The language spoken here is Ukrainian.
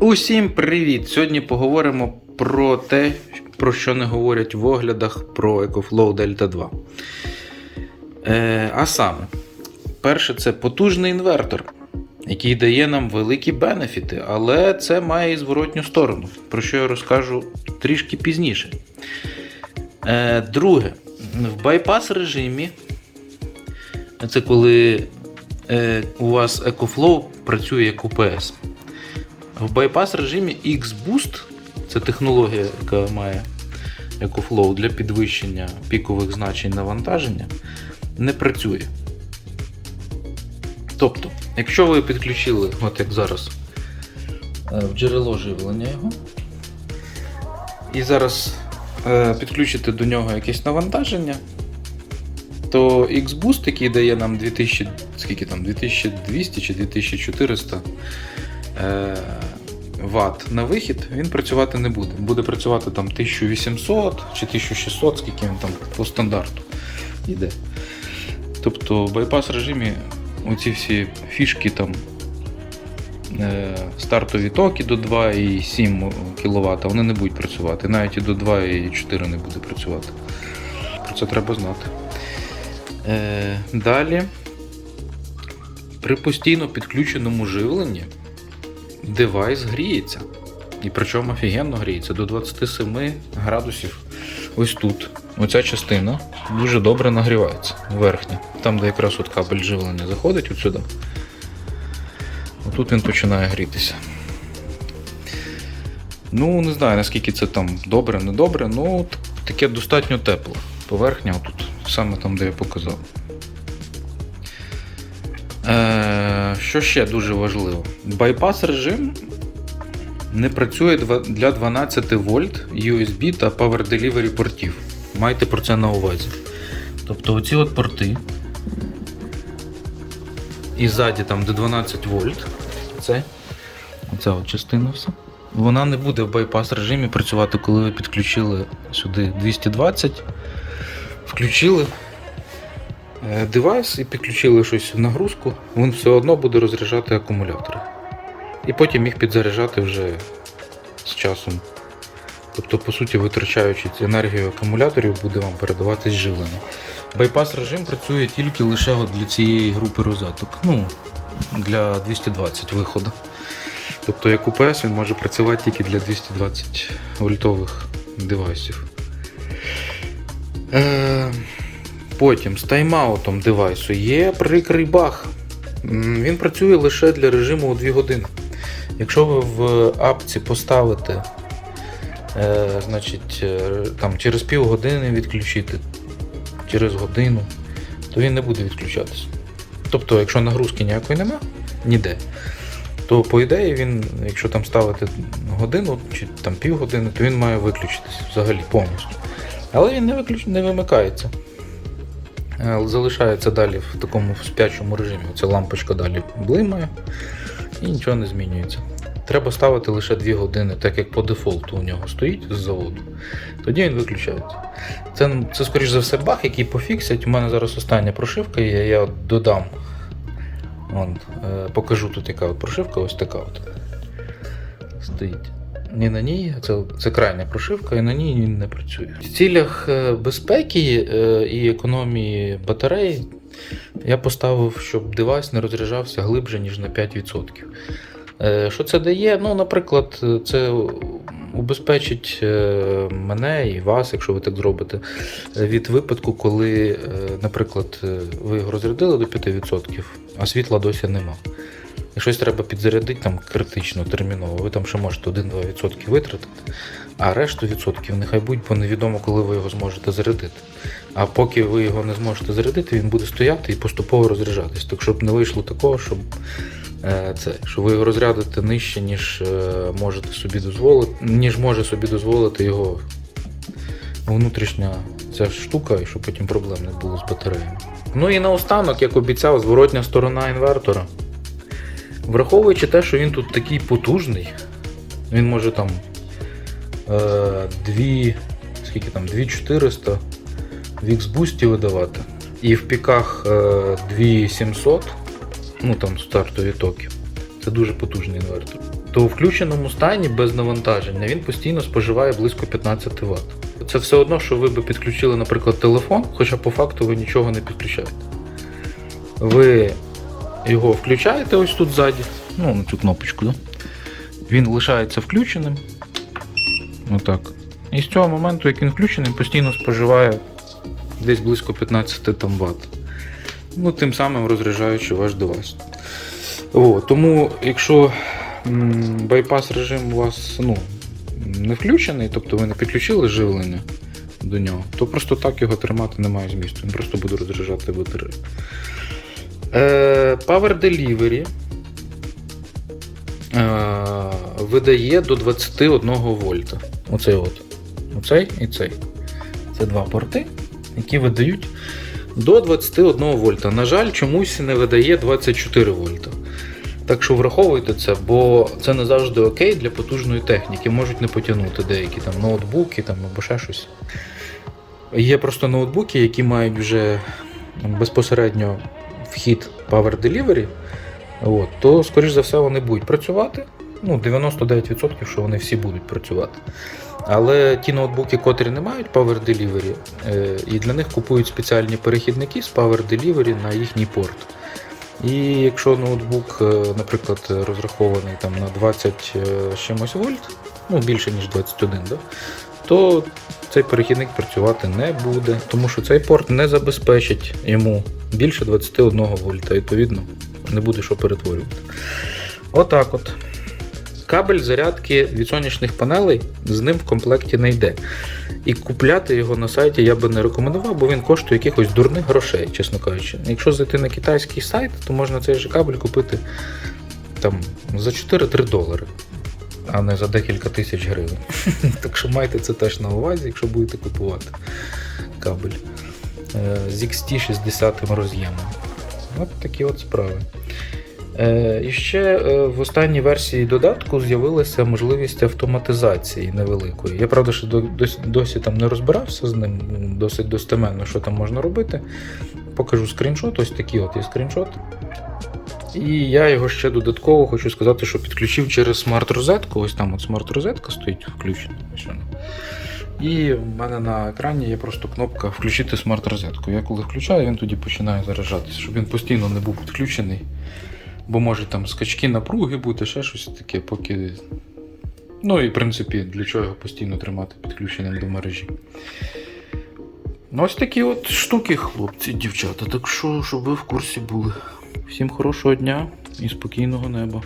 Усім привіт! Сьогодні поговоримо про те, про що не говорять в оглядах про EcoFlow Delta 2. Е, а саме, перше, це потужний інвертор, який дає нам великі бенефіти, але це має і зворотню сторону, про що я розкажу трішки пізніше. Е, друге, в байпас режимі, це коли е, у вас EcoFlow працює як UPS. В байпас режимі X-Boost це технологія, яка має EcoFlow для підвищення пікових значень навантаження, не працює. Тобто, якщо ви підключили, от як зараз, е, в джерело живлення його, і зараз е, підключите до нього якесь навантаження, то X-Boost, який дає нам 2000, скільки там, 2200 чи 2400 е, Вт на вихід, він працювати не буде. Буде працювати там 1800 чи 1600, скільки він там по стандарту йде. Тобто в байпас режимі оці всі фішки там е, стартові токи до 2,7 кВт, вони не будуть працювати. Навіть і до 2,4 не буде працювати. Про це треба знати. Е, далі. При постійно підключеному живленні девайс гріється. І причому офігенно гріється до 27 градусів. Ось тут. Оця частина дуже добре нагрівається. Верхня. Там, де якраз от кабель живлення заходить от сюди. Отут він починає грітися. Ну, не знаю, наскільки це там добре, не добре, ну таке достатньо тепло. Поверхня отут, саме там, де я показав. Що ще дуже важливо? Байпас режим не працює для 12 вольт USB та Power Delivery портів. Майте про це на увазі. Тобто оці от порти. І ззаді там де 12 вольт. Це, оця от частина все. Вона не буде в байпас режимі працювати, коли ви підключили сюди 220, включили девайс і підключили щось в нагрузку, він все одно буде розряджати акумулятори. І потім їх підзаряджати вже з часом. Тобто, по суті, витрачаючи енергію акумуляторів, буде вам передаватись живлення. Байпас режим працює тільки лише от для цієї групи розеток. Ну, для 220 виходу. Тобто, як UPS він може працювати тільки для 220 вольтових девайсів. Е, потім з тайм-аутом девайсу є прикрий баг. Він працює лише для режиму у 2 години. Якщо ви в апці поставите е, значить, е, там, через півгодини відключити, через годину, то він не буде відключатися. Тобто, якщо нагрузки ніякої нема, ніде, то по ідеї він, якщо там ставити годину чи там півгодини, то він має виключитись взагалі повністю. Але він не, виключ... не вимикається. Е, Залишається далі в такому спячому режимі. Ця лампочка далі блимає і нічого не змінюється. Треба ставити лише 2 години, так як по дефолту у нього стоїть з заводу. Тоді він виключається. Це, це скоріш за все, баг, який пофіксять. У мене зараз остання прошивка є, я додам. Вон, е, покажу тут яка прошивка, ось така от. Стоїть. Не на ній, це, це крайня прошивка, і на ній він не працює. В цілях е, безпеки е, і економії батарей я поставив, щоб девайс не розряджався глибше, ніж на 5%. Е, Що це дає? Ну, наприклад, це убезпечить мене і вас, якщо ви так зробите, від випадку, коли, наприклад, ви його розрядили до 5%, а світла досі нема. Щось треба підзарядити там критично, терміново, ви там ще можете 1-2% витратити, а решту відсотків нехай будь, бо невідомо, коли ви його зможете зарядити. А поки ви його не зможете зарядити, він буде стояти і поступово розряджатись. Так щоб не вийшло такого, щоб е, це, що ви його розрядите нижче, ніж е, можете собі дозволити, ніж може собі дозволити його внутрішня ця штука, і щоб потім проблем не було з батареями. Ну і наостанок, як обіцяв, зворотня сторона інвертора. Враховуючи те, що він тут такий потужний, він може там е, 2, скільки там, 2400 в X-Boost видавати. І в піках е, 2700, ну там стартові токи. Це дуже потужний інвертор. то у включеному стані без навантаження він постійно споживає близько 15 Вт. Це все одно, що ви би підключили, наприклад, телефон, хоча по факту ви нічого не підключаєте. Ви його включаєте ось тут ззаді, ну, на цю кнопочку, да? він лишається включеним. Отак. І з цього моменту, як він включений, постійно споживає десь близько 15 там, Вт. Ну, тим самим розряджаючи ваш девайс. О, тому, якщо байпас режим у вас ну, не включений, тобто ви не підключили живлення до нього, то просто так його тримати немає змісту. Він просто буде розряджати батарею. Е, Power Delivery е, видає до 21 вольта. Оцей от. Оцей і цей. Це два порти, які видають до 21 вольта. На жаль, чомусь не видає 24 вольта. Так що враховуйте це, бо це не завжди окей для потужної техніки. Можуть не потягнути деякі там ноутбуки там, або ще щось. Є просто ноутбуки, які мають вже безпосередньо вхід Power Delivery, от, то, скоріш за все, вони будуть працювати. Ну, 99%, що вони всі будуть працювати. Але ті ноутбуки, котрі не мають Power Delivery, е, і для них купують спеціальні перехідники з Power Delivery на їхній порт. І якщо ноутбук, е, наприклад, розрахований там на 20 е, чимось вольт, ну більше ніж 21, да? то цей перехідник працювати не буде, тому що цей порт не забезпечить йому більше 21 вольта, відповідно, не буде що перетворювати. Отак от. Кабель зарядки від сонячних панелей з ним в комплекті не йде. І купляти його на сайті я би не рекомендував, бо він коштує якихось дурних грошей, чесно кажучи. Якщо зайти на китайський сайт, то можна цей же кабель купити там, за 4-3 долари, а не за декілька тисяч гривень. Так що майте це теж на увазі, якщо будете купувати кабель Е, з XT60 роз'ємом. От такі от справи. Е, І ще е, в останній версії додатку з'явилася можливість автоматизації невеликої. Я правда ще досі, досі там не розбирався з ним досить достеменно, що там можна робити. Покажу скріншот, ось такий от є скріншот. І я його ще додатково хочу сказати, що підключив через смарт-розетку. Ось там от смарт-розетка стоїть включена. І в мене на екрані є просто кнопка Включити смарт-розетку. Я коли включаю, він тоді починає заряджатися, щоб він постійно не був підключений. Бо може там скачки напруги бути, ще щось таке, поки. Ну і в принципі, для чого його постійно тримати підключеним до мережі. Ну, ось такі от штуки, хлопці, дівчата. Так що, щоб ви в курсі були. Всім хорошого дня і спокійного неба.